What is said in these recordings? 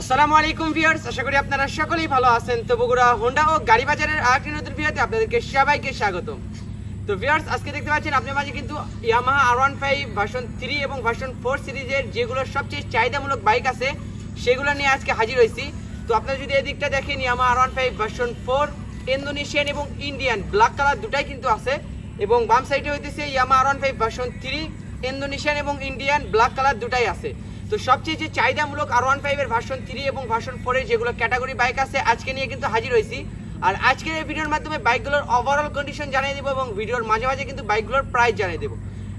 আসসালামু আলাইকুম ভিউয়ার্স, আশা করি আপনারা সকলেই ভালো আছেন। তো বগুড়া, হোন্ডা ও গাড়ি বাজারের আরেকটি নতুন ভিডিওতে আপনাদেরকে সবাইকে স্বাগত তো ভিউয়ার্স, আজকে দেখতে পাচ্ছেন আপনার মাঝে কিন্তু Yamaha R one five version three এবং ভার্সন ফোর সিরিজের যেগুলো সবচেয়ে চাহিদামূলক বাইক আছে, সেগুলো নিয়ে আজকে হাজির হয়েছি। তো আপনারা যদি এদিকটা দেখেন Yamaha R one five version four Indonesian এবং ইন্ডিয়ান ব্ল্যাক কালার দুটাই কিন্তু আছে। এবং বাম সাইডে হইতেছে Yamaha R one five version three Indonesian এবং ইন্ডিয়ান ব্ল্যাক কালার দুটাই আছে। তো সবচেয়ে যে চাহিদামূলক আর ওয়ান ফাইভের ভার্সন থ্রি এবং ভার্সন ফোরের যেগুলো ক্যাটাগরি বাইক আছে, আজকে নিয়ে কিন্তু হাজির হয়েছি। আর আজকের এই ভিডিওর মাধ্যমে বাইকগুলোর ওভারঅল কন্ডিশন জানিয়ে দেবো এবং ভিডিওর মাঝে মাঝে কিন্তু বাইকগুলোর প্রাইস জানিয়ে দেবো।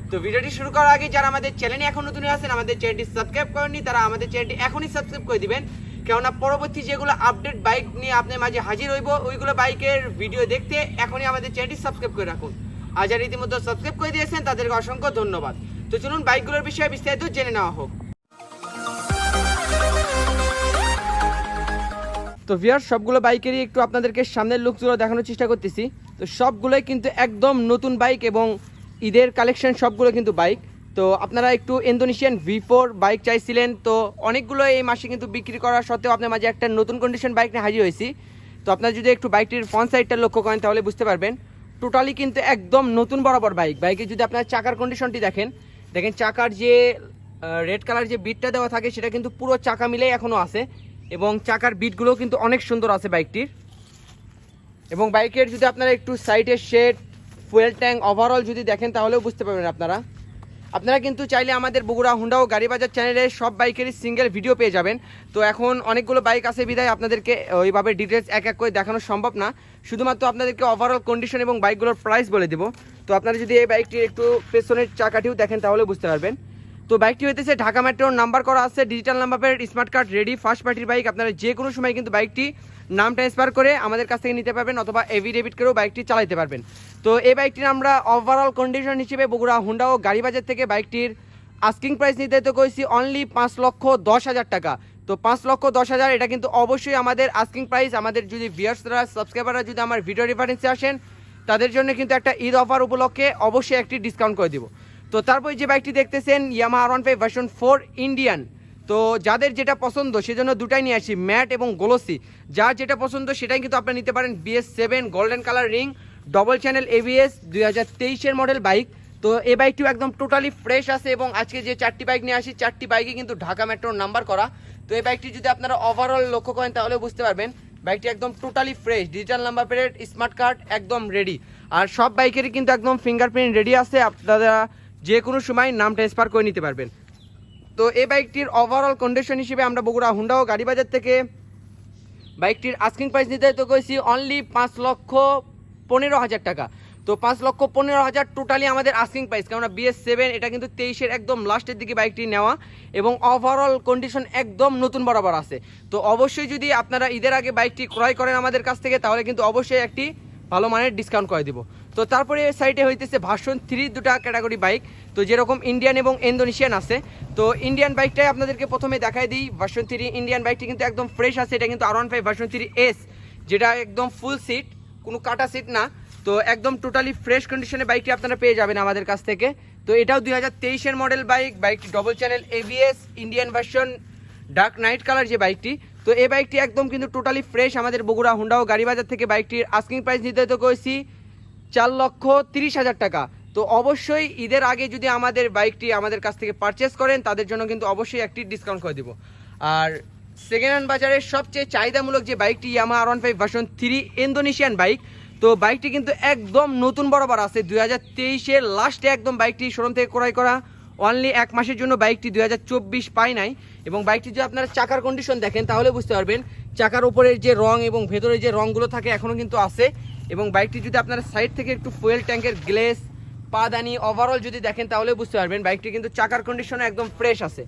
তো ভিডিওটি শুরু করার আগে যারা আমাদের চ্যানেলে এখন নতুন আছেন, আমাদের চ্যানেলটি সাবস্ক্রাইব করেননি, তারা আমাদের চ্যানেলটি এখনই সাবস্ক্রাইব করে দিবেন। কেননা পরবর্তী যেগুলো আপডেট বাইক নিয়ে আপনার মাঝে হাজির হইব, ওইগুলো বাইকের ভিডিও দেখতে এখনই আমাদের চ্যানেলটি সাবস্ক্রাইব করে রাখুন। আর যারা ইতিমধ্যে সাবস্ক্রাইব করে দিয়েছেন, তাদেরকে অসংখ্য ধন্যবাদ। তো চলুন বাইকগুলোর বিষয়ে বিস্তারিত জেনে নেওয়া হোক। তো ভিয়ার সবগুলো বাইকেরই একটু আপনাদেরকে সামনের লুকগুলো দেখানোর চেষ্টা করতেছি। তো সবগুলোই কিন্তু একদম নতুন বাইক এবং ঈদের কালেকশন সবগুলো কিন্তু বাইক তো আপনারা একটু ইন্দোনেশিয়ান ভি ফোর বাইক চাইছিলেন, তো অনেকগুলো এই মাসে কিন্তু বিক্রি করা সত্ত্বেও আপনার মাঝে একটা নতুন কন্ডিশন বাইক নিয়ে হাজির হয়েছি। তো আপনারা যদি একটু বাইকটির ফ্রন্ট সাইডটা লক্ষ্য করেন, তাহলে বুঝতে পারবেন টোটালি কিন্তু একদম নতুন বরাবর বাইক বাইকে যদি আপনার চাকার কন্ডিশনটি দেখেন দেখেন চাকার যে রেড কালার যে বিটটা দেওয়া থাকে, সেটা কিন্তু পুরো চাকা মিলেই এখনও আছে। এবং চাকার বিটগুলোও কিন্তু অনেক সুন্দর আছে বাইকটির। এবং বাইকের যদি আপনারা একটু সাইডের শেড ফুয়েল ট্যাঙ্ক ওভারঅল যদি দেখেন তাহলেও বুঝতে পারবেন আপনারা। আপনারা কিন্তু চাইলে আমাদের বগুড়া হুন্ডা ও গাড়ি বাজার চ্যানেলে সব বাইকেরই সিঙ্গেল ভিডিও পেয়ে যাবেন। তো এখন অনেকগুলো বাইক আছে, বিদায় আপনাদেরকে ওইভাবে ডিটেলস এক এক করে দেখানো সম্ভব না। শুধুমাত্র আপনাদেরকে ওভারঅল কন্ডিশন এবং বাইকগুলোর প্রাইস বলে দেবো। তো আপনারা যদি এই বাইকটির একটু পেছনের চাকাটিও দেখেন তাহলে বুঝতে পারবেন। তো বাইকটি হইতেছে ঢাকা মেট্রোর নাম্বার করা আছে digital number plate smart card ready first পার্টির বাইক আপনারা যে কোনো সময় কিন্তু বাইকটি নাম ট্রান্সফার করে আমাদের কাছ থেকে নিতে পারবেন অথবা এভি ডেবিট করেও বাইকটি চালাতে পারবেন। তো এই বাইকটির আমরা ওভারঅল কন্ডিশন হিসেবে বগুড়া, হুন্ডা ও গাড়ি বাজার থেকে বাইকটির আস্কিং প্রাইস নির্ধারিত করেছি অনলি পাঁচ লক্ষ দশ হাজার টাকা। তো পাঁচ লক্ষ দশ হাজার, এটা কিন্তু অবশ্যই আমাদের আস্কিং প্রাইস আমাদের যদি ভিয়ার্সরা সাবস্ক্রাইবাররা যদি আমার ভিডিও রেফারেন্সে আসেন, তাদের জন্য কিন্তু একটা ঈদ অফার উপলক্ষে অবশ্যই একটি ডিসকাউন্ট করে দিব। তো তারপর যে বাইকটি দেখতেছেন Yamaha R one five version four Indian তো যাদের যেটা পছন্দ, সেজন্য দুটাই নিয়ে আসি, ম্যাট এবং গোলসি যার যেটা পছন্দ, সেটাই কিন্তু আপনি নিতে পারেন BS seven golden colour ring double channel ABS দুই হাজার তেইশের মডেল বাইক তো এই বাইকটিও একদম টোটালি ফ্রেশ আছে এবং আজকে যে চারটি বাইক নিয়ে আসি, চারটি বাইকে কিন্তু ঢাকা মেট্রোর নাম্বার করা। তো এই বাইকটি যদি আপনারা ওভারঅল লক্ষ্য করেন, তাহলে বুঝতে পারবেন বাইকটি একদম totally fresh digital number plate smart card একদম রেডি আর সব বাইকেরই কিন্তু একদম ফিঙ্গারপ্রিন্ট রেডি আছে। আপনারা যে কোনো সময় নাম ট্রান্সফার করে নিতে পারবেন। তো এই বাইকটির ওভারঅল কন্ডিশন হিসেবে আমরা বগুড়া হুন্ডা ও গাড়ি বাজার থেকে বাইকটির আস্কিং প্রাইস নির্ধারিত করেছি অনলি পাঁচ লক্ষ পনেরো হাজার টাকা। তো পাঁচ লক্ষ পনেরো হাজার টোটালি আমাদের আস্কিং প্রাইস কেননা বিএস সেভেন এটা কিন্তু তেইশের একদম লাস্টের দিকে বাইকটি নেওয়া এবং ওভারঅল কন্ডিশন একদম নতুন বরাবর আছে। তো অবশ্যই যদি আপনারা ঈদের আগে বাইকটি ক্রয় করেন আমাদের কাছ থেকে, তাহলে কিন্তু অবশ্যই একটি ভালো মানের ডিসকাউন্ট করে দিব। তো তারপরে সাইডে হইতেছে ভার্সন থ্রি দুটা ক্যাটাগরি বাইক তো যেরকম ইন্ডিয়ান এবং ইন্দোনেশিয়ান আছে। তো ইন্ডিয়ান বাইকটাই আপনাদেরকে প্রথমে দেখাই দিই। ভার্সন থ্রি ইন্ডিয়ান বাইকটি কিন্তু একদম ফ্রেশ আছে। এটা কিন্তু R one five version three S যেটা একদম ফুল সিট কোনো কাটা সিট না। তো একদম টোটালি ফ্রেশ কন্ডিশনে বাইকটি আপনারা পেয়ে যাবেন আমাদের কাছ থেকে। তো এটাও দুই হাজার তেইশের মডেল বাইক বাইকটি double channel ABS Indian version dark knight colour যে বাইকটি তো এই বাইকটি একদম কিন্তু টোটালি ফ্রেশ আমাদের বগুড়া, হুন্ডা ও গাড়ি বাজার থেকে বাইকটির আস্কিং প্রাইস নির্ধারিত করেছি। চার লক্ষ তিরিশ হাজার টাকা। তো অবশ্যই ঈদের আগে যদি আমাদের বাইকটি আমাদের কাছ থেকে পারচেস করেন, তাদের জন্য কিন্তু অবশ্যই একটি ডিসকাউন্ট করে দিব। আর সেকেন্ড হ্যান্ড বাজারের সবচেয়ে চাহিদামূলক যে বাইকটি Yamaha R one five version three Indonesian bike তো বাইকটি কিন্তু একদম নতুন বরাবর আছে। দুই হাজার তেইশের লাস্টে একদম বাইকটি শোরুম থেকে ক্রয় করা। অনলি এক মাসের জন্য বাইকটি দুই হাজার চব্বিশ পায় নাই। এবং বাইকটি যদি আপনারা চাকার কন্ডিশন দেখেন, তাহলে বুঝতে পারবেন, চাকার উপরের যে রং এবং ভেতরের যে রঙগুলো থাকে এখনও কিন্তু আছে। এবং বাইকটি যদি আপনারা সাইড থেকে একটু ফুয়েল ট্যাঙ্কের গ্লেস, পাদানি ওভারঅল যদি দেখেন তাহলে বুঝতে পারবেন বাইকটি কিন্তু চাকার কন্ডিশনে একদম ফ্রেশ আছে।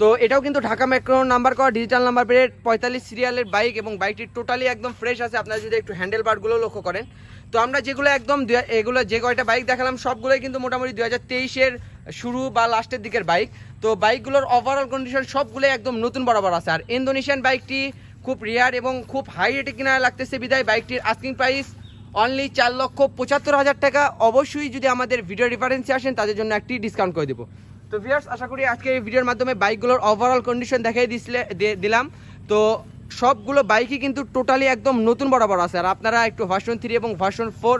তো এটাও কিন্তু ঢাকা মেট্রো নাম্বার করা ডিজিটাল নাম্বার প্লেট পঁয়তাল্লিশ সিরিয়ালের বাইক এবং বাইকটি টোটালি একদম ফ্রেশ আছে। আপনারা যদি একটু হ্যান্ডেল বারগুলো লক্ষ্য করেন, তো আমরা যেগুলো একদম এগুলো যে কয়টা বাইক দেখালাম, সবগুলোই কিন্তু মোটামুটি দু হাজার তেইশের শুরু বা লাস্টের দিকের বাইক তো বাইকগুলোর ওভারঅল কন্ডিশন সবগুলোই একদম নতুন বরাবর আছে। আর ইন্দোনেশিয়ান বাইকটি খুব রেয়ার এবং খুব হাই রেটে কিনা লাগতেছে বিদায় বাইকটির। আস্কিং প্রাইস অনলি চার লক্ষ পঁচাত্তর হাজার টাকা। অবশ্যই যদি আমাদের ভিডিও রেফারেন্সে আসেন, তাদের জন্য একটি ডিসকাউন্ট করে দেবো। তো ভিউয়ার্স আশা করি আজকে এই ভিডিওর মাধ্যমে বাইকগুলোর ওভারঅল কন্ডিশন দেখাই দিছিলে দিলাম। তো সবগুলো বাইকই কিন্তু টোটালি একদম নতুন বরাবর আছে। আর আপনারা একটু ভার্সন থ্রি এবং version four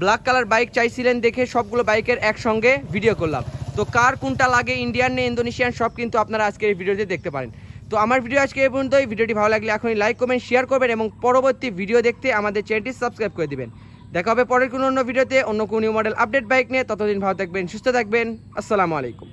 black colour bike চাইছিলেন দেখে সবগুলো বাইকের একসঙ্গে ভিডিও করলাম। তো কার কোনটা লাগে ইন্ডিয়ান নে ইন্দোনেশিয়ান সব কিন্তু আপনারা আজকের এই ভিডিওতে দেখতে পারেন। তো আমার ভিডিও আজকে এই পর্যন্তই। ভিডিওটি ভালো লাগলে এখনই লাইক করবেন শেয়ার করবেন এবং পরবর্তী ভিডিও দেখতে আমাদের চ্যানেলটি সাবস্ক্রাইব করে দেবেন। দেখা হবে পরের কোনো অন্য ভিডিওতে অন্য কোনো নিউ মডেল আপডেট বাইক নিয়ে। ততদিন ভালো থাকবেন, সুস্থ থাকবেন। আসসালামু আলাইকুম।